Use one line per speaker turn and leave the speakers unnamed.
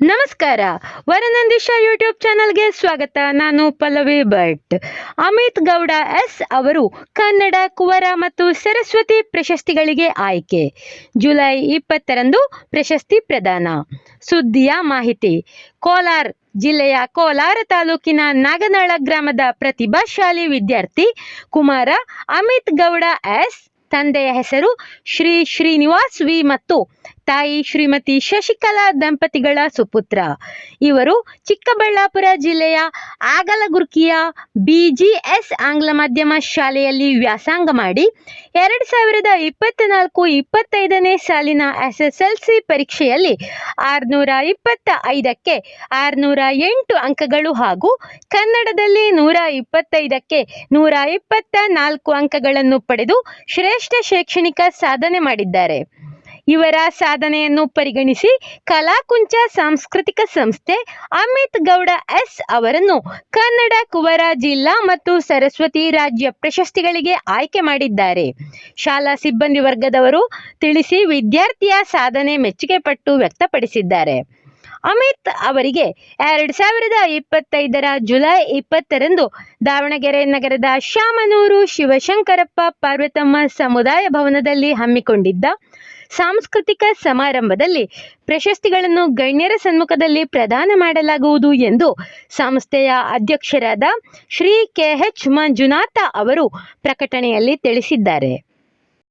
ನಮಸ್ಕಾರ. ವರನಂದಿಶ ಯೂಟ್ಯೂಬ್ ಚಾನಲ್ಗೆ ಸ್ವಾಗತ. ನಾನು ಪಲ್ಲವಿ ಭಟ್. ಅಮಿತ್ ಗೌಡ ಎಸ್ ಅವರು ಕನ್ನಡ, ಕುವರ ಮತ್ತು ಸರಸ್ವತಿ ಪ್ರಶಸ್ತಿಗಳಿಗೆ ಆಯ್ಕೆ. ಜುಲೈ ಇಪ್ಪತ್ತರಂದು ಪ್ರಶಸ್ತಿ ಪ್ರದಾನ. ಸುದ್ದಿಯ ಮಾಹಿತಿ. ಕೋಲಾರ ಜಿಲ್ಲೆಯ ಕೋಲಾರ ತಾಲೂಕಿನ ನಾಗನಾಳ ಗ್ರಾಮದ ಪ್ರತಿಭಾಶಾಲಿ ವಿದ್ಯಾರ್ಥಿ ಕುಮಾರ ಅಮಿತ್ ಗೌಡ ಎಸ್. ತಂದೆಯ ಹೆಸರು ಶ್ರೀ ಶ್ರೀನಿವಾಸ್ ವಿ ಮತ್ತು ತಾಯಿ ಶ್ರೀಮತಿ ಶಶಿಕಲಾ ದಂಪತಿಗಳ ಸುಪುತ್ರ. ಇವರು ಚಿಕ್ಕಬಳ್ಳಾಪುರ ಜಿಲ್ಲೆಯ ಆಗಲಗುರ್ಕಿಯ ಬಿಜಿಎಸ್ ಆಂಗ್ಲ ಮಾಧ್ಯಮ ಶಾಲೆಯಲ್ಲಿ ವ್ಯಾಸಂಗ ಮಾಡಿ ಎರಡು ಸಾವಿರದ ಇಪ್ಪತ್ತ ನಾಲ್ಕು ಇಪ್ಪತ್ತೈದನೇ ಸಾಲಿನ ಎಸ್ ಎಸ್ ಎಲ್ ಸಿ ಪರೀಕ್ಷೆಯಲ್ಲಿ ಆರುನೂರ ಇಪ್ಪತ್ತ ಐದಕ್ಕೆ ಆರುನೂರ ಎಂಟು ಅಂಕಗಳು ಹಾಗೂ ಕನ್ನಡದಲ್ಲಿ ನೂರ ಇಪ್ಪತ್ತೈದಕ್ಕೆ ನೂರ ಇಪ್ಪತ್ತ ನಾಲ್ಕು ಅಂಕಗಳನ್ನು ಪಡೆದು ಶ್ರೇಷ್ಠ ಶೈಕ್ಷಣಿಕ ಸಾಧನೆ ಮಾಡಿದ್ದಾರೆ. ಇವರ ಸಾಧನೆಯನ್ನು ಪರಿಗಣಿಸಿ ಕಲಾಕುಂಚ ಸಾಂಸ್ಕೃತಿಕ ಸಂಸ್ಥೆ ಅಮಿತ್ ಗೌಡ ಎಸ್ ಅವರನ್ನು ಕನ್ನಡ, ಕುವರ, ಜಿಲ್ಲಾ ಮತ್ತು ಸರಸ್ವತಿ ರಾಜ್ಯ ಪ್ರಶಸ್ತಿಗಳಿಗೆ ಆಯ್ಕೆ ಮಾಡಿದ್ದಾರೆ. ಶಾಲಾ ಸಿಬ್ಬಂದಿ ವರ್ಗದವರು ತಿಳಿಸಿ ವಿದ್ಯಾರ್ಥಿಯ ಸಾಧನೆ ಮೆಚ್ಚುಗೆ ಪಟ್ಟು ವ್ಯಕ್ತಪಡಿಸಿದ್ದಾರೆ. ಅಮಿತ್ ಅವರಿಗೆ ಎರಡು ಸಾವಿರದ ಇಪ್ಪತ್ತೈದರ ಜುಲೈ ಇಪ್ಪತ್ತರಂದು ದಾವಣಗೆರೆ ನಗರದ ಶಾಮನೂರು ಶಿವಶಂಕರಪ್ಪ ಪಾರ್ವತಮ್ಮ ಸಮುದಾಯ ಭವನದಲ್ಲಿ ಹಮ್ಮಿಕೊಂಡಿದ್ದ ಸಾಂಸ್ಕೃತಿಕ ಸಮಾರಂಭದಲ್ಲಿ ಪ್ರಶಸ್ತಿಗಳನ್ನು ಗಣ್ಯರ ಸನ್ಮುಖದಲ್ಲಿ ಪ್ರದಾನ ಮಾಡಲಾಗುವುದು ಎಂದು ಸಂಸ್ಥೆಯ ಅಧ್ಯಕ್ಷರಾದ ಶ್ರೀ ಕೆ ಎಚ್ ಮಂಜುನಾಥ ಅವರು ಪ್ರಕಟಣೆಯಲ್ಲಿ ತಿಳಿಸಿದ್ದಾರೆ.